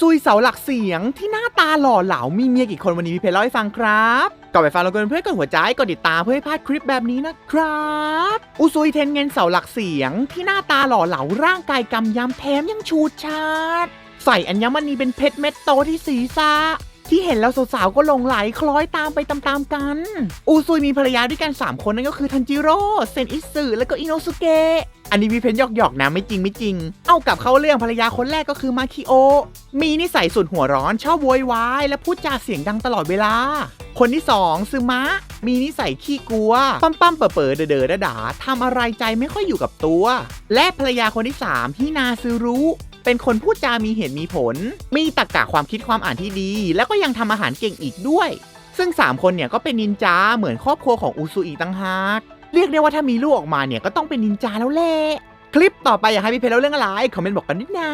ซุยเสาหลักเสียงที่หน้าตาหล่อเหลามีเมียกี่คนวันนี้พี่เพชรเล่าให้ฟังครับก่อนไปฟังเรากันเพื่อนกดหัวใจกดติดตามเพื่อให้พลาดคลิปแบบนี้นะครับ อุซุยเทนเงินเสาหลักเสียงที่หน้าตาหล่อเหลาร่างกายกำยำแถมยังชูดชาดใส่อัญมณีเป็นเพชรเม็ดโตที่ศีรษะที่เห็นแล้วสาวๆก็หลงไหลคล้อยตามไปตามๆกัน อูซุยมีภรรยาด้วยกัน 3 คนนั่นก็คือทันจิโร่ เซนอิสึและก็อิโนสุเกะ อันนี้พี่เพนหยอกๆนะไม่จริงไม่จริง เอากลับเข้าเรื่องภรรยาคนแรกก็คือมาคิโอ มีนิสัยสุดหัวร้อนชอบโวยวายและพูดจาเสียงดังตลอดเวลา คนที่สองซึมะ มีนิสัยขี้กลัว ปั้มปั้มเป๋อเป๋อเดอเดอๆด่าทำอะไรใจไม่ค่อยอยู่กับตัว และภรรยาคนที่สามฮินาซึรุเป็นคนพูดจามีเหตุมีผล มีตรรกะความคิดความอ่านที่ดี แล้วก็ยังทำอาหารเก่งอีกด้วย ซึ่ง 3 คนเนี่ยก็เป็นนินจาเหมือนครอบครัวของอูซุอีตั้งหาก เรียกได้ว่าถ้ามีลูกออกมาเนี่ยก็ต้องเป็นนินจาแล้วแหละ คลิปต่อไปอยากให้พี่เพลเล่าเรื่องอะไร คอมเมนต์บอกกันด้วยนะ